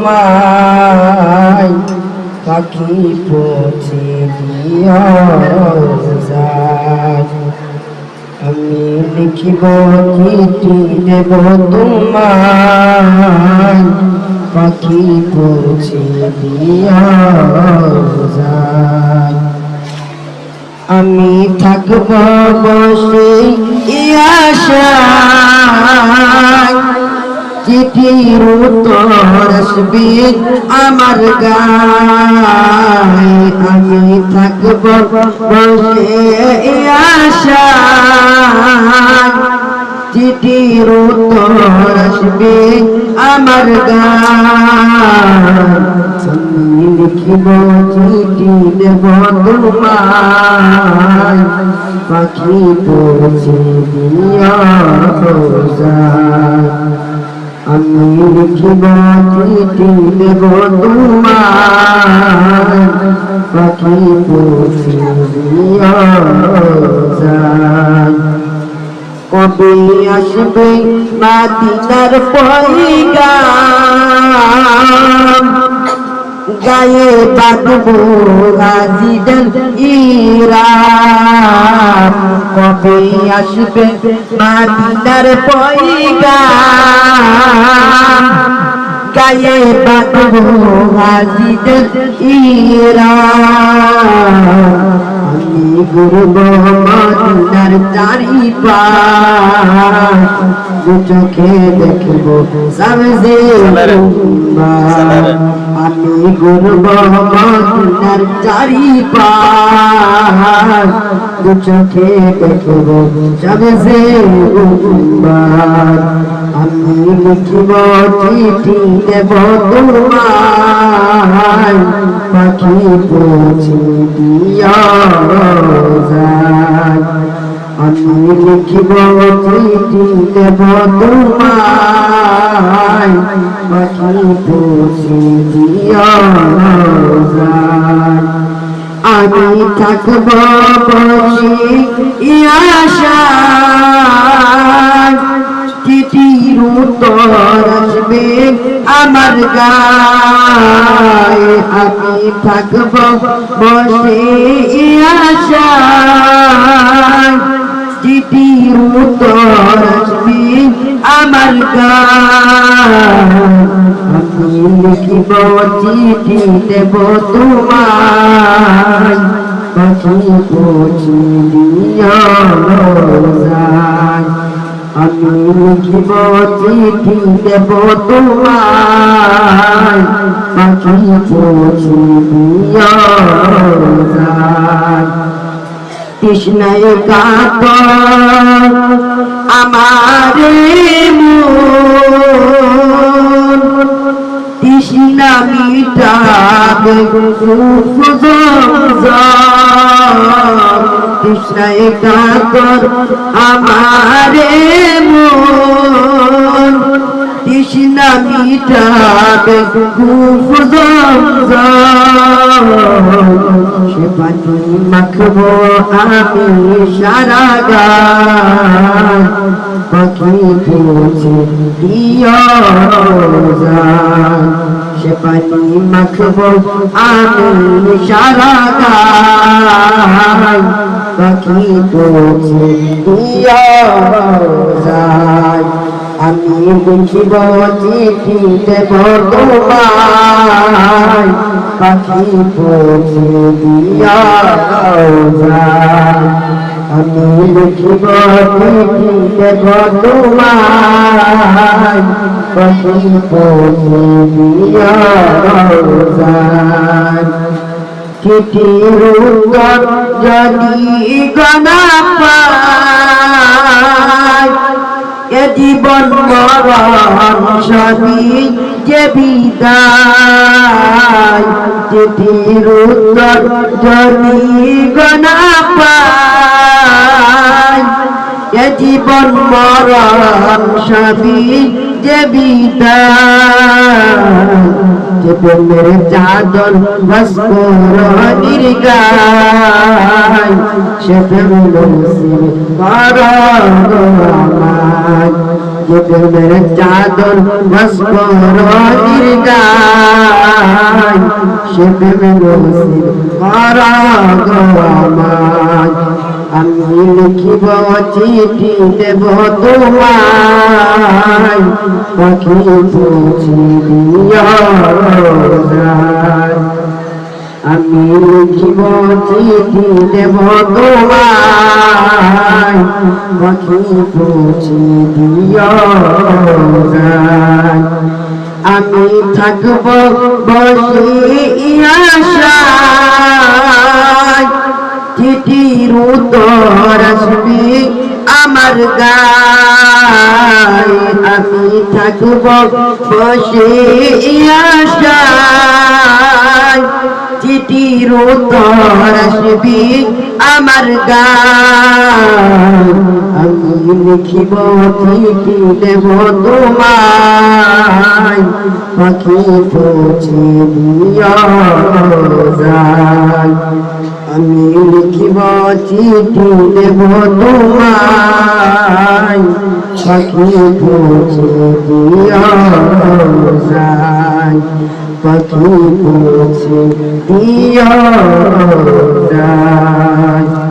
তোমায় পাখি পৌঁছে দিও যায়। আমি লিখিব চিঠি দেব তোমায়, পাখি পৌঁছে দিও যায়। আমি থাকব বসে আশায় চিঠির উত্তর আসবে আমার গায়ে। আমি থাকব বসে আশায়। চিঠির উত্তর আসবে আমার গায়ে। লিখিব চিঠি দেব তোমায়। পাখি পৌঁছে দিয়া আমি লিখিব চিঠি দেব তোমার পাখি কবে আসবে মাদিনার পয়গাম গায়ে বাঁধবো রাজিদের ইরাম। কবে আসবে মাদিনার পয়গাম? গায়ে বাঁধবো রাজিদের ইরাম। আমি গুরব মদিনার চারি চোখে দেখব সবজে আমি গুরব মদিনার চারি দু চোখে দেখব সবজে আমি লিখিব চিঠি দেব তোমায়। পাখি পৌঁছে দিয়া যায়। আমি লিখিব চিঠি দেব তোমায়। পাখি পৌঁছে দিয়া আমি থাকব বসে আশায়। চিঠির উত্তর আসবে আমার গায়ে। আমি থাকব বসে আমি লিখিব চিঠি দেব তোমায়। আমি লিখিব চিঠি দেব তোমায়। পাখি পৌঁছে দিয়া কাত আমার কৃষ্ণায় কাতর আমারে মন তৃষ্ণা মিটাবে সে পানি মাখবো আমি সারা গায় পাখি পৌঁছে দিয়া সে পানি মাখবো আমি সারা গায় পাখি পৌঁছে দিয়া যায়। আমি লিখিব চিঠি দেব তোমায়। পাখি পৌঁছে দিয়া যায়। আমি লিখিব চিঠি দেব তোমায়। যায় উত্তর যদি গণা পায় এ জীবন মরণ যে বিদায় যদি পায় এ জীবন মরণ সবই যে যে প্রেমের চাদর ভাস্কর গায়, সে প্রেম নসিব করো যে প্রেমের চাদর ভাস্কর গায়, সে প্রেম নসিব করো গো আমায়। আমি লিখিব চিঠি দেব তোমায় পাখি পৌঁছে। আমি লিখিব চিঠি দেব তোমায় পাখি পৌঁছে। আমি থাকব বসে আশায় উত্তর আসবে। আমার গায় আমি থাকব বসে আশায়। চিঠির উত্তর আসবে আমার গায়। আমি লিখিব চিঠি দেব তোমায়। পাখি পৌঁছে দিও যায়। আমি লিখিব চিঠি দেব তোমায় পাখি পৌঁছে দিও যায় পাখি পৌঁছে দিয়া যায়।